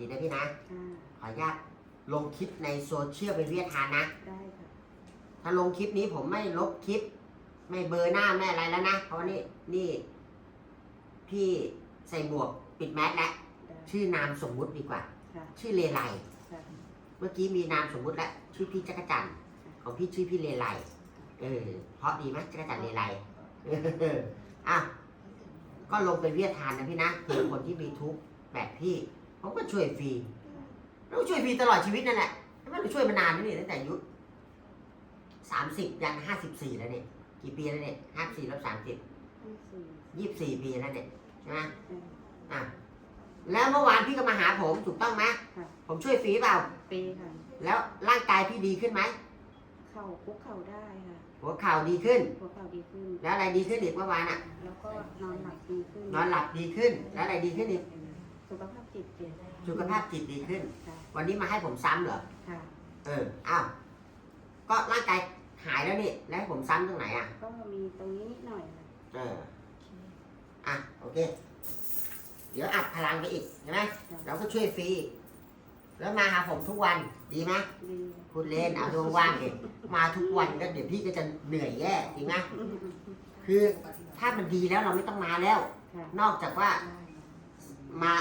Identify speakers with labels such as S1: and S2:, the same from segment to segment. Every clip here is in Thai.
S1: ดีนะพี่นะ
S2: อ่า
S1: ขออนุญาตลงคลิปในโซเชียลเป็นวิทยาทานนะ
S2: ได้ค่ะ
S1: ถ้าลงคลิปนี้ผมไม่ลบคลิป ไม่เบลอร์หน้าไม่อะไรแล้วนะ เพราะว่านี่นี่ พี่ใส่หมวกปิดแมสแล้ว
S2: ได้
S1: ชื่อนามสมมุติดีกว่า
S2: ค่ะ
S1: ชื่อเลไล
S2: ค่ะ
S1: เมื่อกี้มีนามสมมุติแล้วชื่อพี่จักรจันทร์ของพี่ชื่อพี่เลไลเออเพราะดีไหมจักรจันทร์เลไลเอออะก็ลงเป็นวิทยาทานนะพี่นะเผื่อคนที่มีทุกข์แบบพี่ ผมก็ช่วยฟรีแล้วก็ช่วยฟรีตลอดชีวิตนั่นแหละไม่ได้ช่วยมานานแล้วนี่ตั้งแต่อายุสามสิบยันห้าสิบสี่แล้วเนี่ยกี่ปีแล้วเนี่ยห้าสี่ลบสามสิบ
S2: ห้าสี่
S1: ยี่สิบสี่ปีแล้วเนี่ยใช่ไหม
S2: อ่า
S1: อะแล้วเมื่อวานพี่ก็มาหาผมถูกต้องไหม
S2: ค่ะ
S1: ผมช่วยฟรีเปล่า
S2: ปีค่ะ
S1: แล้วร่างกายพี่ดีขึ้นไหม
S2: เข่าคุกเข่าได้ค่ะ
S1: หัวเข่าดีขึ้น
S2: หัวเข่าดีขึ้น
S1: แล้วอะไรดีขึ้นอีกเมื่อวานอะ
S2: แล้วก็นอนหลับดีขึ้น
S1: นอนหลับดีขึ้น แล้วอะไรดีขึ้นอีก
S2: สุขภาพ จิตเปลี่ยน
S1: สุขภาพจิตดีขึ้น
S2: ค่ะ
S1: วันนี้มาให้ผมซ้ำเหรอ
S2: ค่ะ
S1: เออ อ้าว ก็ร่างกายหายแล้วนี่แล้วให้ผมซ้ำตรงไหนอะ
S2: ก็มีตรงนี้นิดหน่อยค่ะ
S1: เออ อะ โอเค เดี๋ยวอัดพลังไปอีกใช่ไหมเราก็ช่วยฟรีแล้วมาหาผมทุกวันดีไหม
S2: ดี
S1: พูดเล่นเอาดวงว่างเองมาทุกวันก็เดี๋ยวพี่ก็จะเหนื่อยแย่จริงไหมคือถ้ามันดีแล้วเราไม่ต้องมาแล้ว
S2: ค่ะ
S1: นอกจากว่ามา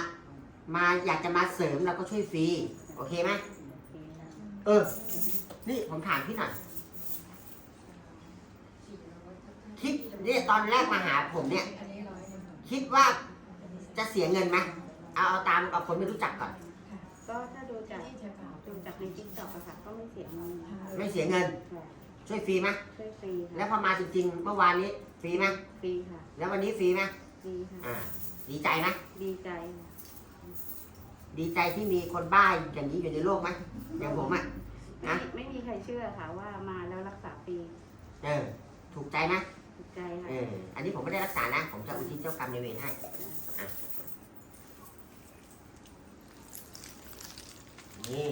S1: มาอยากจะมาเสริมเราก็ช่วยฟรี โอเคไหม
S2: โอเคค่ะ
S1: เออ นี่ผมถามพี่หน่อยคิดเนี่ยตอนแรกมาหาผมเนี่ย คิดว่าจะเสียเงินไหมเอาเอาตามเอาคนไม่รู้จักก่อน
S2: ก็ถ้าดูจากดูจากในทิกตอกอะค่ะก็ไม่เสียเงินค่ะ
S1: ไม่เสียเงิน ช่วยฟรีไหม
S2: ช่วยฟรี
S1: แล้ว
S2: ค่ะ
S1: พอมาจริงๆเมื่อวานนี้ฟรีไหม
S2: ฟรีค่ะ
S1: แล้ววันนี้ฟรีไหม
S2: ฟรีค่ะ
S1: อ่า ดีใจไหม
S2: ดีใจค่ะ
S1: ดีใจที่มีคนบ้าอย่างนี้อยู่ในโลกไหมอย่างผมอะ
S2: ไม่
S1: นะ
S2: ไม่มีใครเชื่อค่ะว่ามาแล้วรักษาฟรี
S1: เออ ถูกใจไหม
S2: ถูกใจค่ะ
S1: เออ อันนี้ผมไม่ได้รักษานะ ผมจะอุทิศเจ้ากรรมในายเวรให้ อะ นี่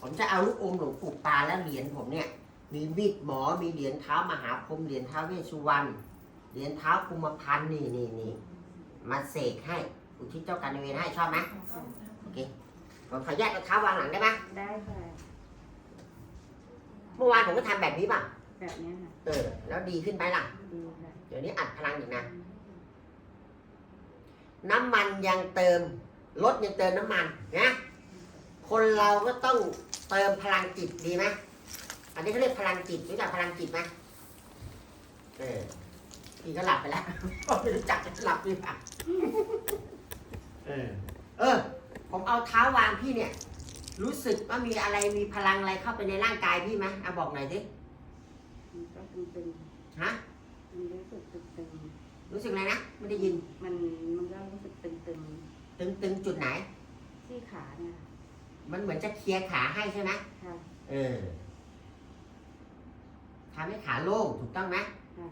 S1: ผมจะเอาลูกอมหลวงปู่ปาและเหรียญผมเนี่ย มีมีดหมอ มีเหรียญเท้ามหาพรหมเหรียญเท้าเวสสุวรรณ เหรียญเท้ากุมพันธ์นี่นี่นี่มาเสกให้ อุทิศเจ้ากรรมในายเวรให้ชอบไหมโอเคผมขอแยกเอาเท้าวางหลังได้ไหม
S2: ได้ค่ะ
S1: เมื่อวานผมก็ทำแบบนี้ป่ะ
S2: แบบเนี้ยค่ะ
S1: เออ แล้วดีขึ้นไหมล่ะ
S2: ดีค่ะ
S1: เดี๋ยวนี้อัดพลังอีกนะ น้ำมันยังเติมรถยังเติมน้ำมันนะคนเราก็ต้องเติมพลังจิตดีไหมอันนี้เขาเรียกพลังจิตรู้จักพลังจิตไหมเออพี่ก็หลับไปแล้วไม่รู้จักจะหลับดีป่ะ เออ เออ ผมเอาเท้าวางพี่เนี่ย รู้สึกว่ามีอะไรมีพลังอะไรเข้าไปในร่างกายพี่ไหมเอาบอกหน่อยสิ
S2: มันก็ตึง
S1: ฮะ
S2: ๆมันรู้สึกตึง
S1: รู้สึกอะไรนะไม่ได้ยิน
S2: ๆมันมันก็รู้สึกตึง
S1: ตึงตึงจุดไหน
S2: ๆที่ขาเนี่ย
S1: มันเหมือนจะเคลียร์ขาให้ใช่ไหม
S2: ค่ะ
S1: เออทำให้ขาโล่งถูกต้องไหม
S2: ค่ะ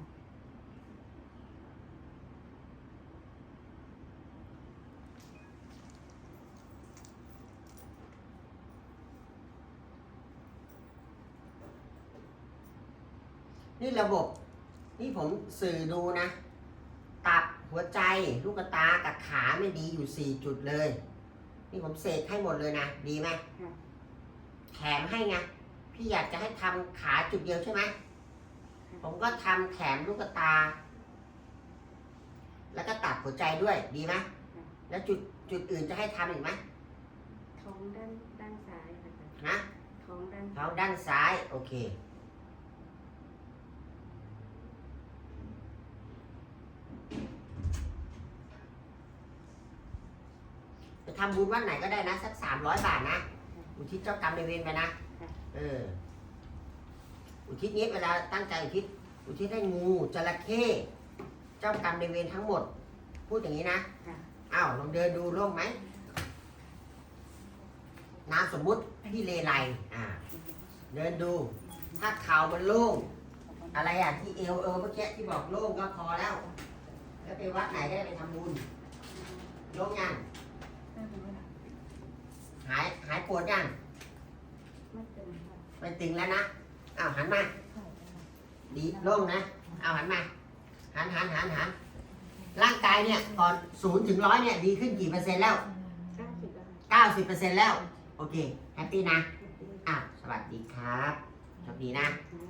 S1: นี่ระบบ นี่ผมสื่อดูนะ ตับหัวใจลูกตากับขาไม่ดีอยู่สี่จุดเลย นี่ผมเสกให้หมดเลยนะ ดีไหม
S2: ค่ะ
S1: แถมให้ไงพี่อยากจะให้ทำขาจุดเดียวใช่ไหมผมก็ทำแถมลูกตา แล้วก็ตัดหัวใจด้วยดีไหมแล้วจุดจุดอื่นจะให้ทำอีกไหม
S2: ท้องด้านด้านซ้ายค่ะ
S1: นะ
S2: ท้องด้าน
S1: เท้าด้านซ้าย โอเค ทำบุญวันไหนก็ได้นะ สักสามร้อยบาทนะ อุทิศเจ้ากรรมในายเวรไปนะ เออ อุทิศนี้เวลาตั้งใจอุทิศ อุทิศให้งูจระเข้ เจ้ากรรมในายเวรทั้งหมด พูดอย่างนี้นะ
S2: ค่ะ
S1: อ้าวลองเดินดูโล่งไหมนามสมมุติพี่เลไลอ่า เดินดู ถ้าเข่ามันโล่ง อะไรอะที่เอวเอวเมื่อกี้ที่บอกโล่งก็พอแล้ว แล้วไปวัดไหนก็ได้ไปทำบุญโล่งยัง หายหายปวดยัง
S2: ไม่เป็นค่ะ
S1: ไม่ตึงแล้วนะอ้าวหันมา ดีโล่งนะเอาหันมาหันหันหันหันร่างกายเนี่ยก่อนศูนย์ถึงร้อยเนี่ยดีขึ้นกี่เปอร์เซ็นต์แล้ว
S2: เก้าสิบแล้วค่ะ
S1: 90%แล้ว โอเคแฮปปี้นะอะสวัสดีครับโชคดีนะ
S2: อ่า